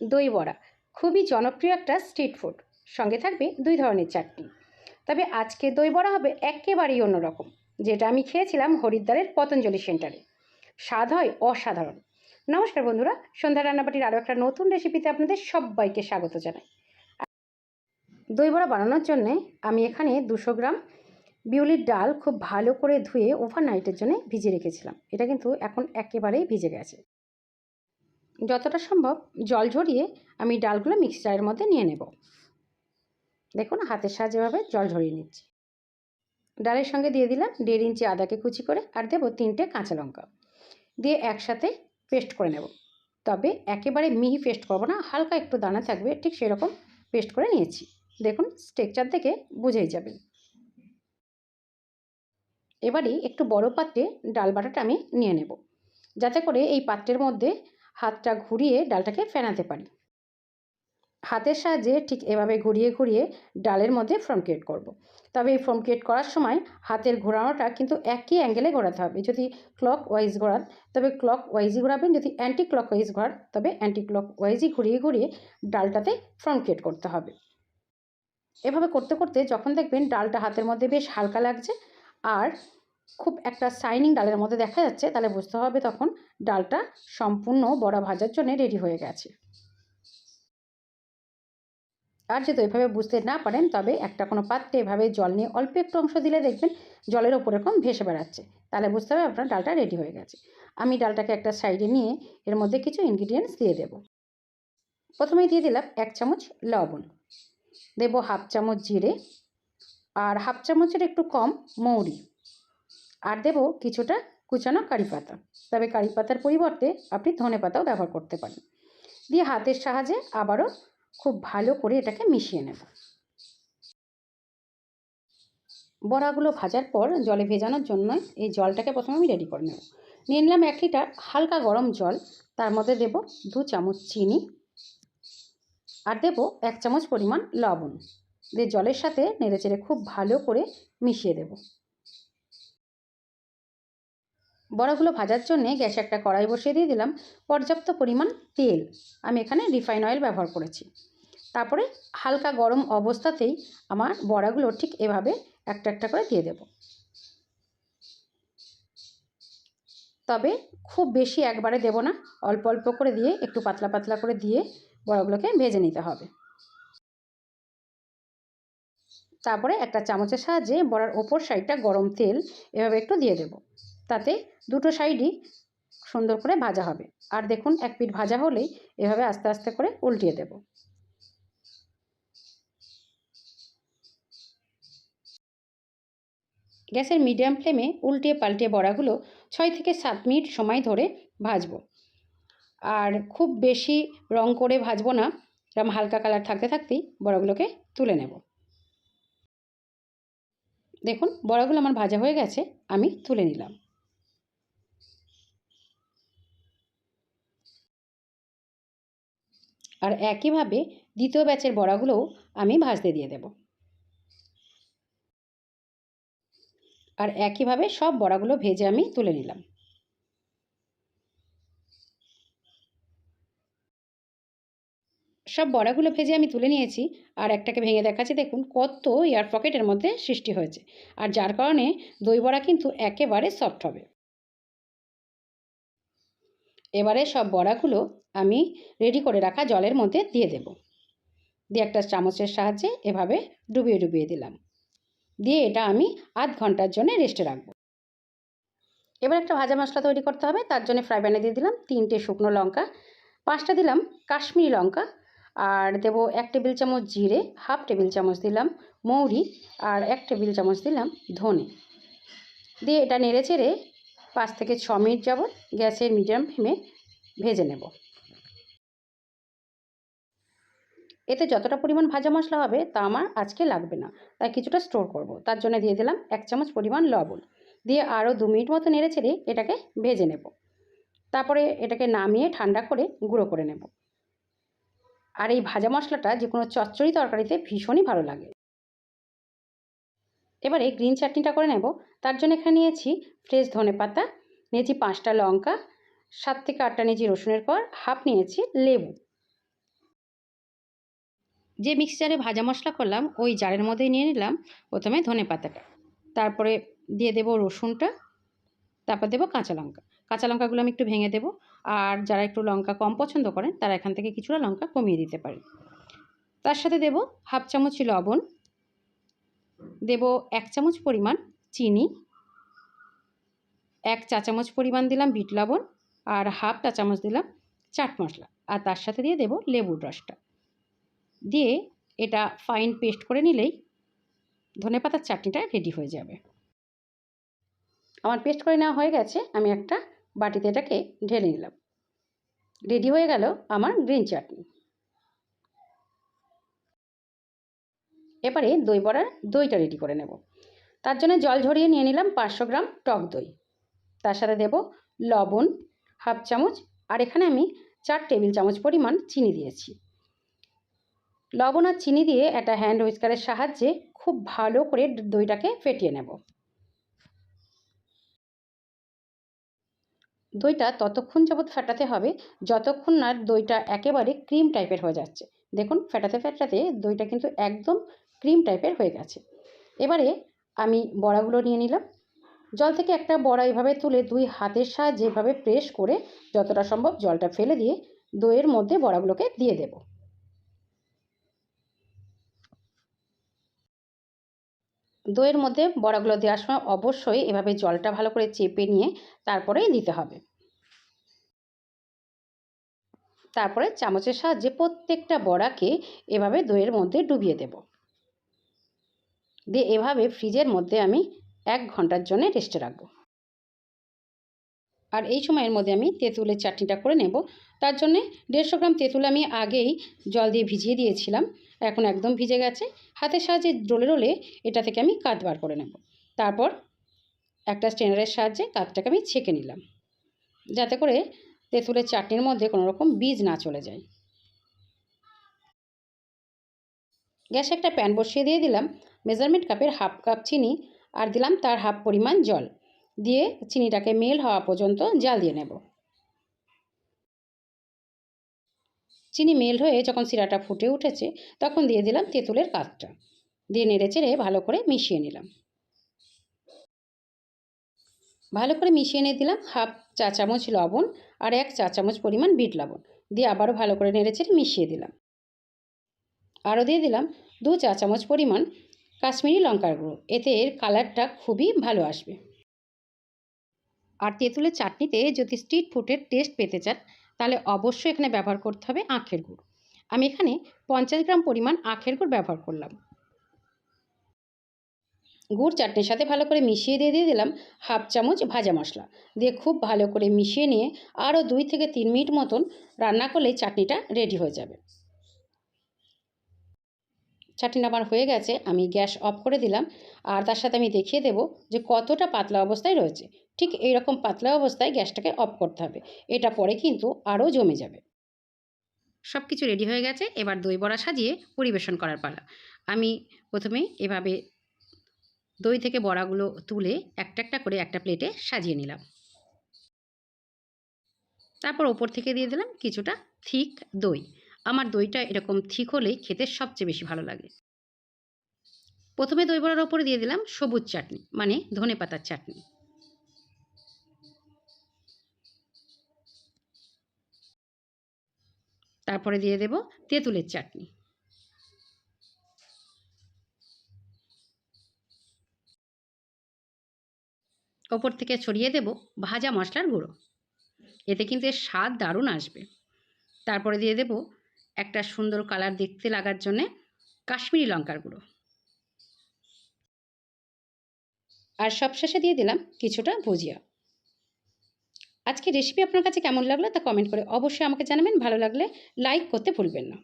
দই বড়া খুবই জনপ্রিয় একটা স্ট্রিট ফুড। সঙ্গে থাকবে দুই ধরনের চাটনি। তবে আজকে দই বড়া হবে একেবারেই অন্যরকম, যেটা আমি খেয়েছিলাম হরিদ্বারের পতঞ্জলি সেন্টারে। স্বাদ হয় অসাধারণ। নমস্কার বন্ধুরা, সন্ধ্যা রান্নাবাটির আরও একটা নতুন রেসিপিতে আপনাদের সবাইকে স্বাগত জানাই। দই বড়া বানানোর জন্যে আমি এখানে দুশো গ্রাম বিউলির ডাল খুব ভালো করে ধুয়ে ওভারনাইটের জন্য ভিজিয়ে রেখেছিলাম। এটা কিন্তু এখন একেবারেই ভিজে গেছে। যতটা সম্ভব জল ঝরিয়ে আমি ডালগুলো মিক্সচারের মধ্যে নিয়ে নেব। দেখুন হাতের সাহায্যে এভাবে জল ঝরিয়ে নিচ্ছি। ডালের সঙ্গে দিয়ে দিলাম দেড় ইঞ্চি আদাকে কুচি করে আর দেবো তিনটে কাঁচা লঙ্কা। দিয়ে একসাথে পেস্ট করে নেব। তবে একেবারে মিহি পেস্ট করব না, হালকা একটু দানা থাকবে, ঠিক সেরকম পেস্ট করে নিয়েছি। দেখুন স্ট্রেকচার থেকে বুঝেই যাবেন এবারে একটু বড় পাত্রে ডাল বাটাটা আমি নিয়ে নেব। যাতে করে এই পাত্রের মধ্যে হাতটা ঘুরিয়ে ডালটাকে ফেনাতে পারি। হাতের সাহায্যে ঠিক এভাবে ঘুরিয়ে ঘুরিয়ে ডালের মধ্যে ফ্রম ক্রিয়েট করব। তবে এই ফ্রম ক্রিয়েট করার সময় হাতের ঘোরানোটা কিন্তু একই অ্যাঙ্গেলে ঘোরাতে হবে। যদি ক্লক ওয়াইজ ঘোরান, তবে ক্লক ওয়াইজই ঘোরাবেন। যদি অ্যান্টি ক্লক ওয়াইজ ঘোরান, তবে অ্যান্টি ক্লক ওয়াইজই ঘুরিয়ে ঘুরিয়ে ডালটাতে ফ্রম ক্রিয়েট করতে হবে। এভাবে করতে করতে যখন দেখবেন ডালটা হাতের মধ্যে বেশ হালকা লাগছে, আর খুব একটা শাইনিং ডালের মধ্যে দেখা যাচ্ছে, তাহলে বুঝতে হবে তখন ডালটা সম্পূর্ণ বড়া ভাজার জন্য রেডি হয়ে গেছে। আর যদি এভাবে বুঝতে না পারেন, তবে একটা কোনো পাত্রে এভাবে জল নিয়ে অল্প একটু অংশ দিলে দেখবেন জলের ওপর এরকম ভেসে বেড়াচ্ছে। তাহলে বুঝতে হবে আপনার ডালটা রেডি হয়ে গেছে। আমি ডালটাকে একটা সাইডে নিয়ে এর মধ্যে কিছু ইনগ্রিডিয়েন্টস দিয়ে দেব। প্রথমেই দিয়ে দিলাম এক চামচ লবণ। দেব হাফ চামচ জিরে। আর হাফ চামচের একটু কম মৌরি। আর দেব কিছুটা কুচানো কারি পাতা। তবে কারি পাতার পরিবর্তে আপনি ধনে পাতাও ব্যবহার করতে পারেন। দিয়ে হাতের সাহায্যে আবারও খুব ভালো করে এটাকে মিশিয়ে নেব। বড়াগুলো ভাজার পর জলে ভেজানোর জন্য এই জলটাকে প্রথমে আমি রেডি করে নেব। নিয়ে নিলাম এক লিটার হালকা গরম জল। তার মধ্যে দেব দু চামচ চিনি আর দেব এক চামচ পরিমাণ লবণ। দিয়ে জলের সাথে নেড়েচেড়ে খুব ভালো করে মিশিয়ে দেব। বড়াগুলো ভাজার জন্যে গ্যাসে একটা কড়াই বসিয়ে দিয়ে দিলাম। পর্যাপ্ত পরিমাণ তেল। আমি এখানে রিফাইন অয়েল ব্যবহার করেছি। তারপরে হালকা গরম অবস্থাতেই আমার বড়াগুলো ঠিক এভাবে একটা একটা করে দিয়ে দেব। তবে খুব বেশি একবারে দেব না। অল্প অল্প করে দিয়ে, একটু পাতলা পাতলা করে দিয়ে বড়াগুলোকে ভেজে নিতে হবে। তারপরে একটা চামচের সাহায্যে বড়ার ওপর সাইডটা গরম তেল এভাবে একটু দিয়ে দেব। তাতে দুটো সাইডই সুন্দর করে ভাজা হবে। আর দেখুন, এক পিঠ ভাজা হলেই এভাবে আস্তে আস্তে করে উল্টিয়ে দেব। গ্যাসের মিডিয়াম ফ্লেমে উল্টিয়ে পাল্টে বড়াগুলো ছয় থেকে সাত মিনিট সময় ধরে ভাজবো। আর খুব বেশি রং করে ভাজবো না, এরকম হালকা কালার থাকতে থাকতেই বড়াগুলোকে তুলে নেব। দেখুন, বড়াগুলো আমার ভাজা হয়ে গেছে, আমি তুলে নিলাম। আর একইভাবে দ্বিতীয় ব্যাচের বড়াগুলোও আমি ভাজতে দিয়ে দেব। আর একইভাবে সব বড়াগুলো ভেজে আমি তুলে নিলাম। সব বড়াগুলো ভেজে আমি তুলে নিয়েছি আর একটাকে ভেঙে দেখাচ্ছি। দেখুন কত এয়ার পকেটের মধ্যে সৃষ্টি হয়েছে। আর যার কারণে দই বড়া কিন্তু একেবারে সফট হবে। এবারে সব বড়াগুলো আমি রেডি করে রাখা জলের মধ্যে দিয়ে দেব। দিয়ে একটা চামচের সাহায্যে এভাবে ডুবিয়ে ডুবিয়ে দিলাম। দিয়ে এটা আমি আধ ঘণ্টার জন্য রেস্টে রাখব। এবার একটা ভাজা মশলা তৈরি করতে হবে, তার জন্য ফ্রাই প্যানে দিয়ে দিলাম তিনটে শুকনো লঙ্কা, পাঁচটা দিলাম কাশ্মীরি লঙ্কা, আর দেবো এক টেবিল চামচ জিরে, হাফ টেবিল চামচ দিলাম মৌরি, আর এক টেবিল চামচ দিলাম ধনে। দিয়ে এটা নেড়ে চেড়ে পাঁচ থেকে ছ মিনিট যাবৎ গ্যাসের মিডিয়াম ফ্লেমে ভেজে নেব। এতে যতটা পরিমাণ ভাজা মশলা হবে তা আমার আজকে লাগবে না, তাই কিছুটা স্টোর করব। তার জন্য দিয়ে দিলাম এক চামচ পরিমাণ লবণ। দিয়ে আরও দু মিনিট মতো নেড়ে ছেড়ে এটাকে ভেজে নেব। তারপরে এটাকে নামিয়ে ঠান্ডা করে গুঁড়ো করে নেব। আর এই ভাজা মশলাটা যে কোনো চচ্চড়ি তরকারিতে ভীষণই ভালো লাগে। এবারে গ্রিন চাটনিটা করে নেব। তার জন্য এখানে নিয়েছি ফ্রেশ ধনে পাতা, নিয়েছি পাঁচটা লঙ্কা, সাত থেকে আটটা নিয়েছি রসুনের পর হাফ নিয়েছি লেবু। যে মিক্সচারে ভাজা মশলা করলাম, ওই জারের মধ্যেই নিয়ে নিলাম প্রথমে ধনে পাতাটা। তারপরে দিয়ে দেবো রসুনটা, তারপর দেবো কাঁচা লঙ্কা। কাঁচা লঙ্কাগুলো আমি একটু ভেঙে দেবো, আর যারা একটু লঙ্কা কম পছন্দ করেন, তারা এখান থেকে কিছুটা লঙ্কা কমিয়ে দিতে পারেন। তার সাথে দেব হাফ চামচ লবণ দেব এক চামচ পরিমাণ চিনি, এক চা চামচ পরিমাণ দিলাম বিট লবণ আর হাফ চা চামচ দিলাম চাট মশলা। আর তার সাথে দিয়ে দেব লেবুর রসটা। দিয়ে এটা ফাইন পেস্ট করে নিলেই ধনেপাতার চাটনিটা রেডি হয়ে যাবে। আমার পেস্ট করে নেওয়া হয়ে গেছে, আমি একটা বাটিতে এটাকে ঢেলে নিলাম। রেডি হয়ে গেল আমার গ্রিন চাটনি এবারে দই বড়ার দইটা রেডি করে নেব। তার জন্য জল ঝরিয়ে নিয়ে নিলাম পাঁচশো গ্রাম টক দই। তার সাথে দেব লবণ, হাফ চামচ, আর এখানে আমি চার টেবিল চামচ পরিমাণ চিনি দিয়েছি। লবণ আর চিনি দিয়ে একটা হ্যান্ড হুইস্কারের সাহায্যে খুব ভালো করে দইটাকে ফেটিয়ে নেব। দইটা ততক্ষণ যাবৎ ফেটাতে হবে যতক্ষণ না দইটা একেবারে ক্রিম টাইপের হয়ে যাচ্ছে। দেখুন, ফেটাতে ফেটাতে দইটা কিন্তু একদম ক্রিম টাইপের হয়ে গেছে। এবারে আমি বড়াগুলো নিয়ে নিলাম। জল থেকে একটা বড়া এভাবে তুলে দুই হাতের সাহায্যে এভাবে প্রেস করে যতটা সম্ভব জলটা ফেলে দিয়ে দইয়ের মধ্যে বড়াগুলোকে দিয়ে দেব। দইয়ের মধ্যে বড়াগুলো দেওয়ার সময় অবশ্যই এভাবে জলটা ভালো করে চেপে নিয়ে তারপরেই দিতে হবে। তারপরে চামচের সাহায্যে প্রত্যেকটা বড়াকে এভাবে দইয়ের মধ্যে ডুবিয়ে দেব। দিয়ে এভাবে ফ্রিজের মধ্যে আমি এক ঘণ্টার জন্য রেস্টে রাখব। আর এই সময়ের মধ্যে আমি তেঁতুলের চাটনিটা করে নেব। তার জন্যে দেড়শো গ্রাম তেঁতুল আমি আগেই জল দিয়ে ভিজিয়ে দিয়েছিলাম। এখন একদম ভিজে গেছে। হাতের সাহায্যে ডোলে রোলে এটা থেকে আমি কাত বার করে নেব। তারপর একটা স্ট্রেনারের সাহায্যে কাতটাকে আমি ছেঁকে নিলাম। যাতে করে তেঁতুলের চাটনির মধ্যে কোনো রকম বীজ না চলে যায়। গ্যাসে একটা প্যান বসিয়ে দিয়ে দিলাম। মেজারমেন্ট কাপের হাফ কাপ চিনি আর দিলাম তার হাফ পরিমাণ জল। দিয়ে চিনিটাকে মেল হওয়া পর্যন্ত জাল দিয়ে নেব। চিনি মেল হয়ে যখন সিরাটা ফুটে উঠেছে, তখন দিয়ে দিলাম তেঁতুলের কাতটা দিয়ে নেড়ে চেড়ে ভালো করে মিশিয়ে নিলাম। ভালো করে মিশিয়ে নিয়ে দিলাম হাফ চা চামচ লবণ আর এক চা চামচ পরিমাণ বিট লবণ। দিয়ে আবারও ভালো করে নেড়ে চেড়ে মিশিয়ে দিলাম। আরও দিয়ে দিলাম দু চা চামচ পরিমাণ কাশ্মীরি লঙ্কার গুঁড়ো। এতে এর কালারটা খুবই ভালো আসবে। আর তেঁতুলের চাটনিতে যদি স্ট্রিট ফুডের টেস্ট পেতে চান, তাহলে অবশ্যই এখানে ব্যবহার করতে হবে আখের গুড়। আমি এখানে পঞ্চাশ গ্রাম পরিমাণ আখের গুড় ব্যবহার করলাম। গুড় চাটনির সাথে ভালো করে মিশিয়ে দিয়ে দিয়ে দিলাম হাফ চামচ ভাজা মশলা। দিয়ে খুব ভালো করে মিশিয়ে নিয়ে আরও দুই থেকে তিন মিনিট মতন রান্না করলেই চাটনিটা রেডি হয়ে যাবে। চাটনি আমার হয়ে গেছে, আমি গ্যাস অফ করে দিলাম। আর তার সাথে আমি দেখিয়ে দেবো যে কতটা পাতলা অবস্থায় রয়েছে। ঠিক এই রকম পাতলা অবস্থায় গ্যাসটাকে অফ করতে হবে। এটা পরে কিন্তু আরও জমে যাবে। সব কিছু রেডি হয়ে গেছে, এবার দই বড়া সাজিয়ে পরিবেশন করার পালা। আমি প্রথমে এভাবে দই থেকে বড়াগুলো তুলে একটা একটা করে একটা প্লেটে সাজিয়ে নিলাম। তারপর ওপর থেকে দিয়ে দিলাম কিছুটা থিক দই। আমার দইটা এরকম ঠিক হলেই খেতে সবচেয়ে বেশি ভালো লাগে। প্রথমে দই বড়ার ওপরে দিয়ে দিলাম সবুজ চাটনি মানে ধনে পাতার চাটনি। তারপরে দিয়ে দেব তেঁতুলের চাটনি। ওপর থেকে ছড়িয়ে দেব ভাজা মশলার গুঁড়ো। এতে কিন্তু এর স্বাদ দারুণ আসবে। তারপরে দিয়ে দেব একটা সুন্দর কালার দেখতে লাগার জন্যে কাশ্মীরি লঙ্কার গুঁড়ো। আর সবশেষে দিয়ে দিলাম কিছুটা ভুজিয়া। আজকে রেসিপি আপনার কাছে কেমন লাগল তা কমেন্ট করে অবশ্যই আমাকে জানাবেন। ভালো লাগলে লাইক করতে ভুলবেন না।